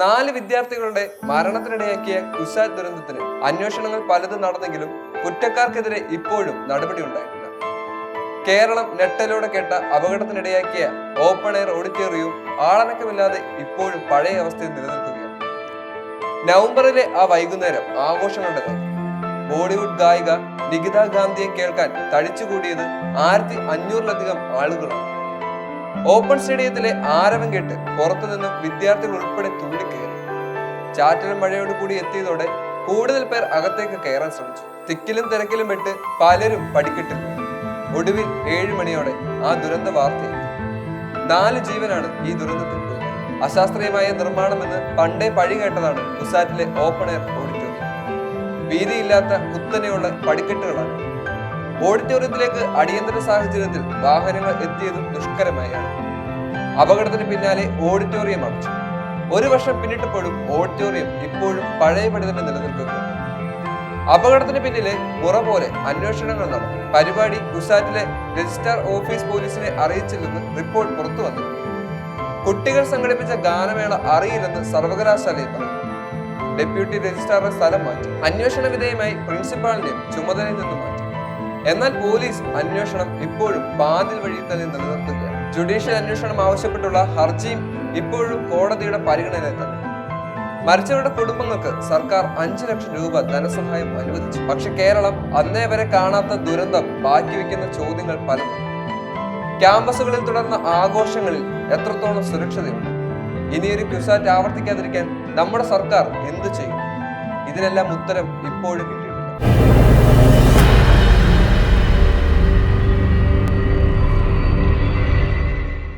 നാല് വിദ്യാർത്ഥികളുടെ മരണത്തിനിടയാക്കിയ കുസാറ്റ് ദുരന്തത്തിന് അന്വേഷണങ്ങൾ പലതും നടന്നെങ്കിലും കുറ്റക്കാർക്കെതിരെ ഇപ്പോഴും നടപടി ഉണ്ടായിട്ടില്ല. കേരളം നെട്ടലോടെ കേട്ട അപകടത്തിനിടയാക്കിയ ഓപ്പൺ എയർ ഓഡിറ്റോറിയവും ആളനക്കമില്ലാതെ ഇപ്പോഴും പഴയ അവസ്ഥയിൽ നിലനിൽക്കുകയാണ്. നവംബറിലെ ആ വൈകുന്നേരം ആഘോഷങ്ങളുടേതായി ബോളിവുഡ് ഗായിക നികിത ഗാന്ധിയെ കേൾക്കാൻ തടിച്ചുകൂടിയത് ആയിരത്തി അഞ്ഞൂറിലധികം ആളുകളാണ്. ഓപ്പൺ സ്റ്റേഡിയത്തിലെ ആരവം കേട്ട് പുറത്തുനിന്നും വിദ്യാർത്ഥികൾ ഉൾപ്പെടെ തുള്ളിക്കയറി. ചാറ്റലും മഴയോട് കൂടി എത്തിയതോടെ കൂടുതൽ പേർ അകത്തേക്ക് കയറാൻ ശ്രമിച്ചു. തിക്കിലും തിരക്കിലും പെട്ട് പലരും പടിക്കെട്ടിൽ ഒടുവിൽ ഏഴ് മണിയോടെ ആ ദുരന്ത വാർത്തയെത്തി നാല് ജീവനാണ് ഈ ദുരന്തത്തിൽ അശാസ്ത്രീയമായ നിർമ്മാണമെന്ന് പണ്ടേ പഴി കേട്ടതാണ് കുസാറ്റിലെ ഓപ്പൺ എയർ ഓഡിറ്റോറിയം. വീതിയില്ലാത്ത കുത്തനെയുള്ള പടിക്കെട്ടുകളാണ് ഓഡിറ്റോറിയത്തിലേക്ക് അടിയന്തര സാഹചര്യത്തിൽ വാഹനങ്ങൾ എത്തിയതും ദുഷ്കരമായാണ്. അപകടത്തിന് പിന്നാലെ ഓഡിറ്റോറിയം അടച്ചു. ഒരു വർഷം പിന്നിട്ടപ്പോഴും ഓഡിറ്റോറിയം ഇപ്പോഴും പഴയപടി തന്നെ നിലനിൽക്കുന്നു. അപകടത്തിന് പിന്നിലെ മുറ പോലെ അന്വേഷണങ്ങൾ നടന്നു. പരിപാടി ഗുസാറ്റിലെ രജിസ്ട്രാർ ഓഫീസ് പോലീസിനെ അറിയിച്ചില്ലെന്ന് റിപ്പോർട്ട് പുറത്തു വന്നു. കുട്ടികൾ സംഘടിപ്പിച്ച ഗാനമേള അറിയില്ലെന്ന് സർവകലാശാലയിൽ പറഞ്ഞു. ഡെപ്യൂട്ടി രജിസ്ട്രാറുടെ സ്ഥലം മാറ്റി. അന്വേഷണ വിധേയമായി പ്രിൻസിപ്പാളിന്റെ ചുമതലയിൽ നിന്നും മാറ്റി. എന്നാൽ പോലീസ് അന്വേഷണം ഇപ്പോഴും പാതിൽ വഴി തന്നെ നിലനിർത്തുകയാണ് ജുഡീഷ്യൽ അന്വേഷണം ആവശ്യപ്പെട്ടുള്ള ഹർജിയും ഇപ്പോഴും കോടതിയുടെ പരിഗണനയിൽ തന്നെ. മരിച്ചവരുടെ കുടുംബങ്ങൾക്ക് സർക്കാർ അഞ്ചു ലക്ഷം രൂപ ധനസഹായം അനുവദിച്ചു. പക്ഷെ കേരളം അന്നേ വരെ കാണാത്ത ദുരന്തം ബാക്കി വെക്കുന്ന ചോദ്യങ്ങൾ പലതും. ക്യാമ്പസുകളിൽ തുടർന്ന ആഘോഷങ്ങളിൽ എത്രത്തോളം സുരക്ഷതയുണ്ട്? ഇനിയൊരു ക്യുസാറ്റ് ആവർത്തിക്കാതിരിക്കാൻ നമ്മുടെ സർക്കാർ എന്തു ചെയ്യും? ഇതിനെല്ലാം ഉത്തരം ഇപ്പോഴും കിട്ടി